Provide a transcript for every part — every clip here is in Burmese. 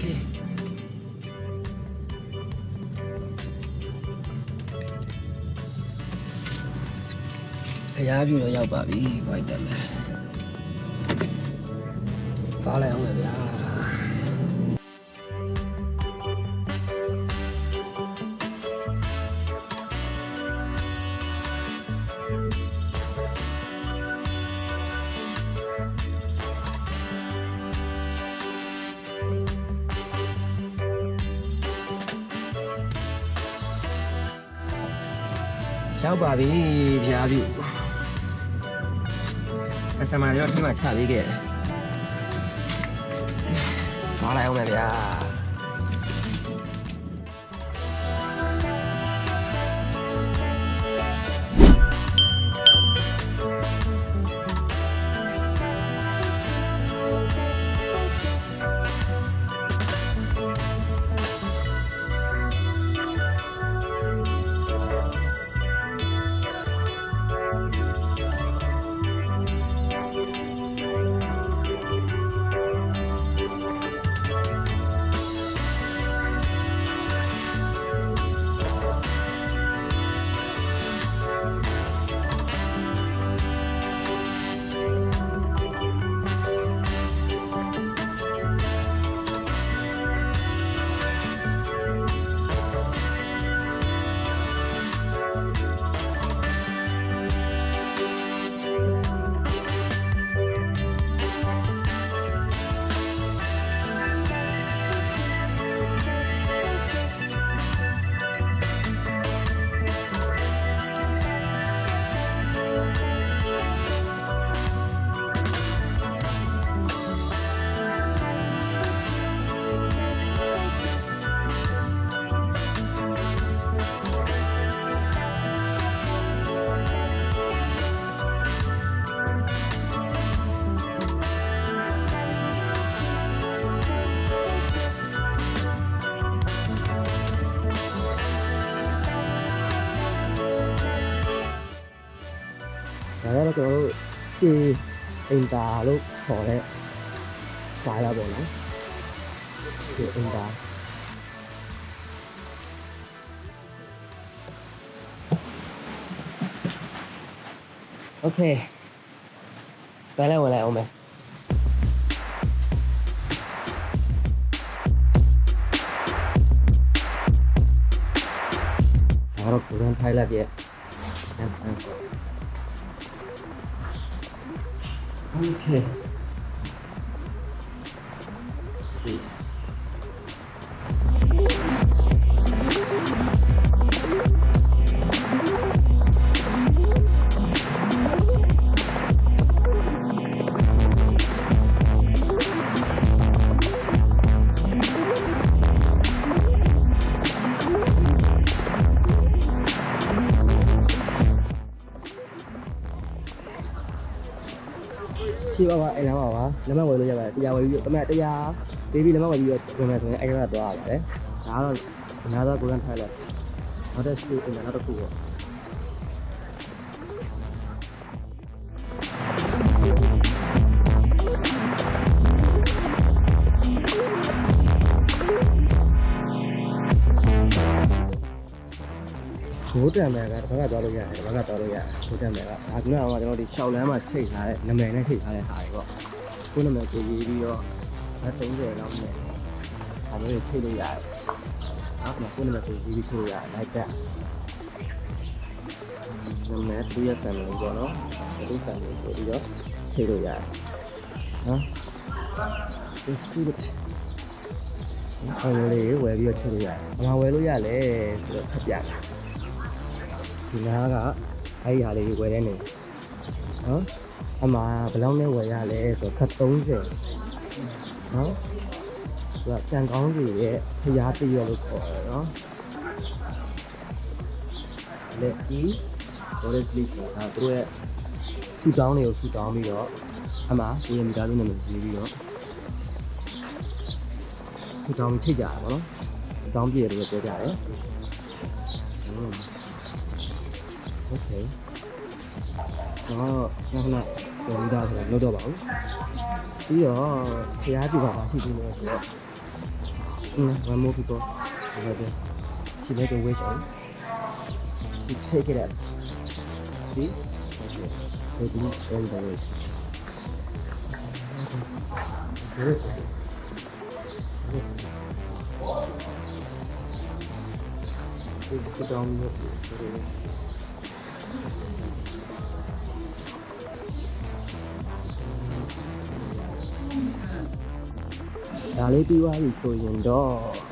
Okay. အရာပြူတော့ရောက်ပါပြီ။ဝိုက်တယ်မယ်။သွားလိုက်အောင်လေဗျာ။ ရောက်ပါပြီဖရားပြူအစမရောဒီမှာချပေးခဲ့တယ်သွားလိုက်အောင်မယ်ဗျာ แต่ถ้วเกิดว่าจีเอ็นตาลูกขอเลยสายเราบอกนะจีเอ็นตาโอเค ไปแล้วอะไรเอาไหมเราคุยกันไปแล้วแก ပါ အဲ့လမ်းပါပါလက်မဝယ်လို့ရပါတယ်တရားဝယ်ပြီးတော့တမန်တရားပေးပြီးလက်မဝယ်ပြီးတော့ဝင်မယ်ဆိုရင်အဲ့ကသွားရပါတယ်ဒါကတော့အများသောကိုရန်ထိုင်လိုက်နောက်တစ်ခုအင်တာနောက်တစ်ခုပေါ့ ခိုးတံမယ်ကတစ်ခါကသွားလို့ရတယ်တစ်ခါကသွားလို့ရတယ်ခိုးတံမယ်ကဒါကကတော့ကျွန်တော်ဒီရှောက်လမ်းမှာချိန်ထားတဲ့နာမည်နဲ့ချိန်ထားတဲ့ဟာတွေပေါ့ကိုယ်နာမည်ကိုရေးပြီးတော့ဓာတ်30လောက်နဲ့ဒါမျိုးတွေချိန်လို့ရတယ်နော်ကိုယ်နာမည်ကိုရေးပြီးချိန်လို့ရတယ်လိုက်တက်နာမည်သူ့ရဲ့ဆန်လေးပေါ့နော်သူ့ဆန်လေးဆိုပြီးတော့ချိန်လို့ရတယ်နော် this is it အဲ့လိုလေးဝယ်ပြီးတော့ချိန်လို့ရတယ်။ဘာဝယ်လို့ရလဲဆိုတော့ဖတ်ပြတယ်။ ဒီနားကအဲ့ဒီဟာလေးဝယ်တဲ့နေနော်အမှဘယ်လောက်နဲ့ဝယ်ရလဲဆိုတော့ဖတ်30နော်သူကကြံကောင်းကြီးရဲ့ဖျားတရလို့ခေါ်တယ်နော်လက်ကြီး forest leaf ကသူတို့ရဲ့ဆူတောင်းတွေကိုဆူတောင်းပြီးတော့အမှကိုရမိသားစုနာမည်ရေးပြီးတော့ဆူတောင်းပြီးချိတ်ကြတာပေါ့နော်ဆူတောင်းပြည့်တယ်လို့ပြောကြတယ် อืม Okay တော့ခဏခဏကြော်ပြီးသားဆိုတော့လုပ်တော့ပါဘူးပြီးတော့ဖျားပြပါပါရှိသေးလို့ဆိုတော့ Mm, one more people over there. She made a wish on. She take it up. See? Okay. Maybe and there is. There is. There is. Put down your. ဒါလေးပြီးသွားပြီဆိုရင်တော့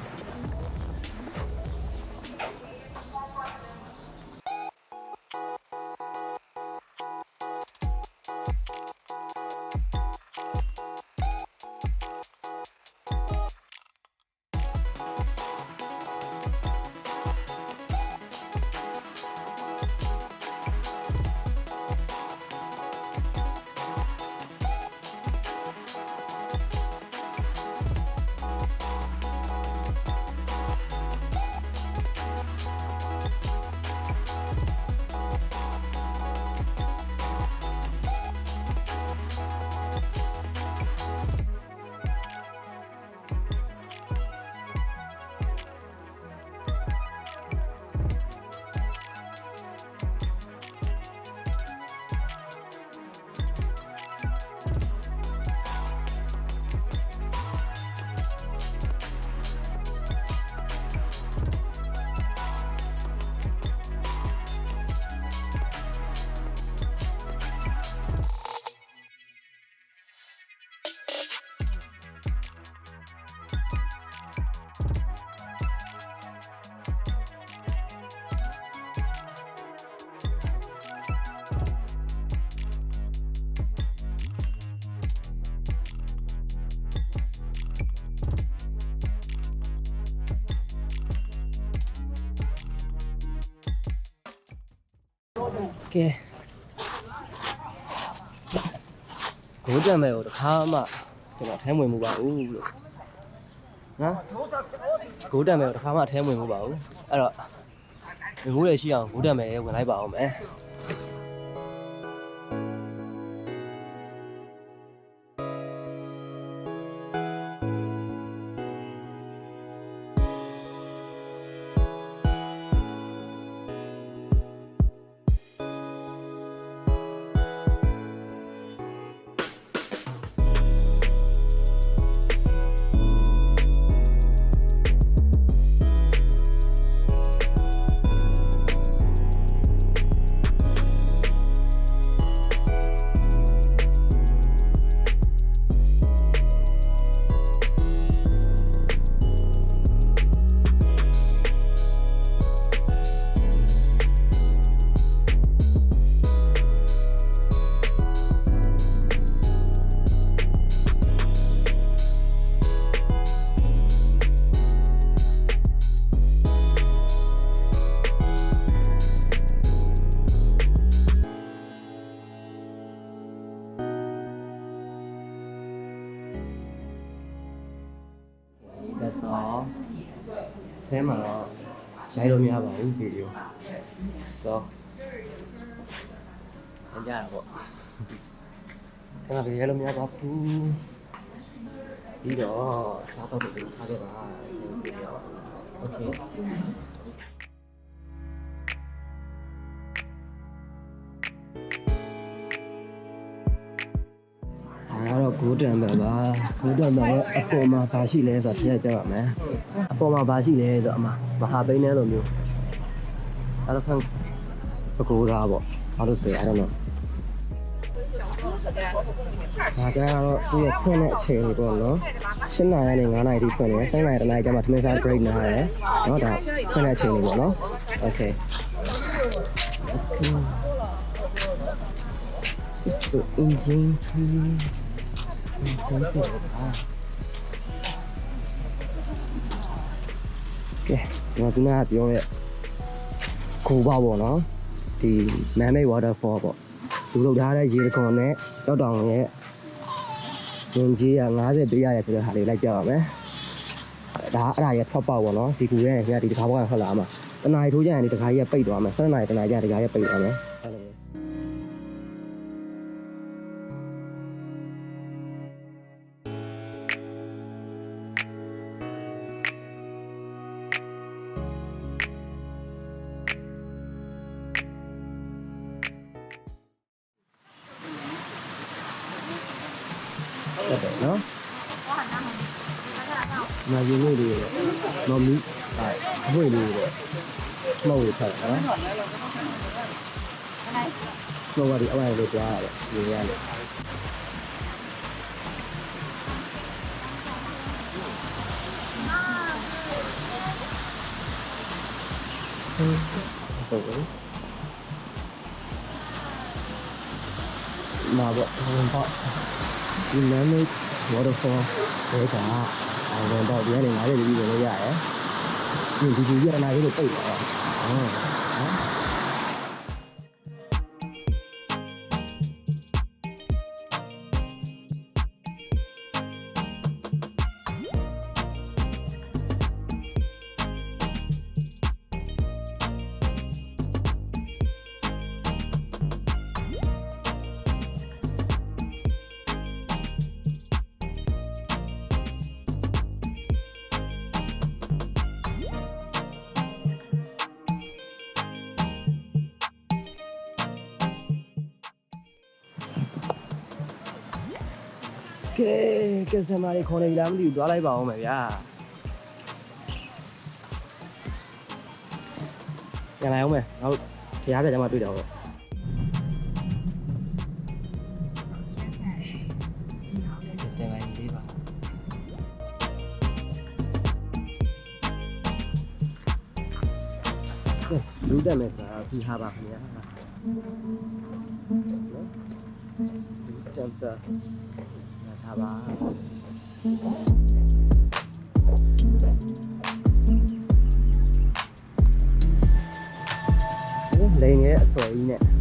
ကဲဘိုးတံမဲ့ကိုတစ်ခါမှကျွန်တော်ထဲဝင်မှုပါဘူးလို့နော်ဘိုးတံမဲ့ကိုတစ်ခါမှထဲဝင်မှုပါဘူးအဲ့တော့ဘိုးလည်းရှိအောင်ဘိုးတံမဲ့ရဲ့ဝင်လိုက်ပါအောင်မယ် ဒါဆိုထဲမှာတော့ရိုက်လို့မရပါဘူးဗီဒီယိုဆိုအကြရပေါ့ထဲမှာရိုက်လို့မရပါဘူးပြီးတော့စားတော့ပြန်ထားခဲ့ပါဗီဒီယိုโอเค ဂိုးတံပဲပါဂိုးတံပဲအပေါ်မှာဘာရှိလဲဆိုတော့ပြန်ပြပါမယ်အပေါ်မှာဘာရှိလဲဆိုတော့အမမဟာဘိန်းနဲ့လိုမျိုးအဲ့လိုဖန်ပကိုးသားပေါ့ဘာလို့ဆိုရအောင်လဲဒါကတော့သူရဖွင့်တဲ့အချိန်ပေါ့နော်7နာရီနဲ့9နာရီထိဖွင့်တယ်7နာရီတနာရီကျမှသမင်းစား break နားရတယ်နော်ဒါဖွင့်တဲ့အချိန်လေးပေါ့နော် okay let's go It's the engine tree. ကဲဒီမှာခုနကပြောရဲ့ခိုးပါပေါ့နော်ဒီ man-made waterfall ပေါ့လူလောက်ထားတဲ့ရေတခွန်နဲ့ကြောက်တောင်ရဲ့ဝင်ကြီးက90ပေးရတယ်ဆိုတဲ့ဟာလေးလိုက်ပြပါမယ်ဒါအဲ့ဒါရဲ့ top ပေါ့ပေါ့နော်ဒီကူရဲ့ခင်ဗျာဒီတစ်ခါဘောကထွက်လာမှာတနာရီထိုးကြရင်ဒီတစ်ခါကြီးကပိတ်သွားမယ်7နာရီတနာရီကျဒီတစ်ခါကြီးပိတ်သွားမယ် เนาะมาอยู่นี่ดีนอนนี้ตายห้วยดีเลยเมาอยู่แต่นะเมื่อวันที่อะไรเลยจ้าเลยอย่างเงี้ยเลยอืมโอ้ยมาบ่ทำเพราะ ည် waterfall ပဲကအဲတော့ဒီကနေငါးရက်ပြီးဝင်လို့ရတယ်။ဒီဒီဒီရနာလေးကိုပိတ်သွား။ဟုတ် ကဲကက်စတမာတွေခေါ်နေပြီလားမသိဘူးသွားလိုက်ပါအောင်မယ်ဗျာပြန်လိုက်အောင်မယ်နောက်ဖရားပြကြမှာတွေ့တော့ဒီစတိုင်လိုက်သေးပါကဲလူတက်မယ်ဆိုတာဒီဟာပါခင်ဗျာနော်တန်တာ ဒါပါလိန်ရဲ့အစော်ကြီးနဲ့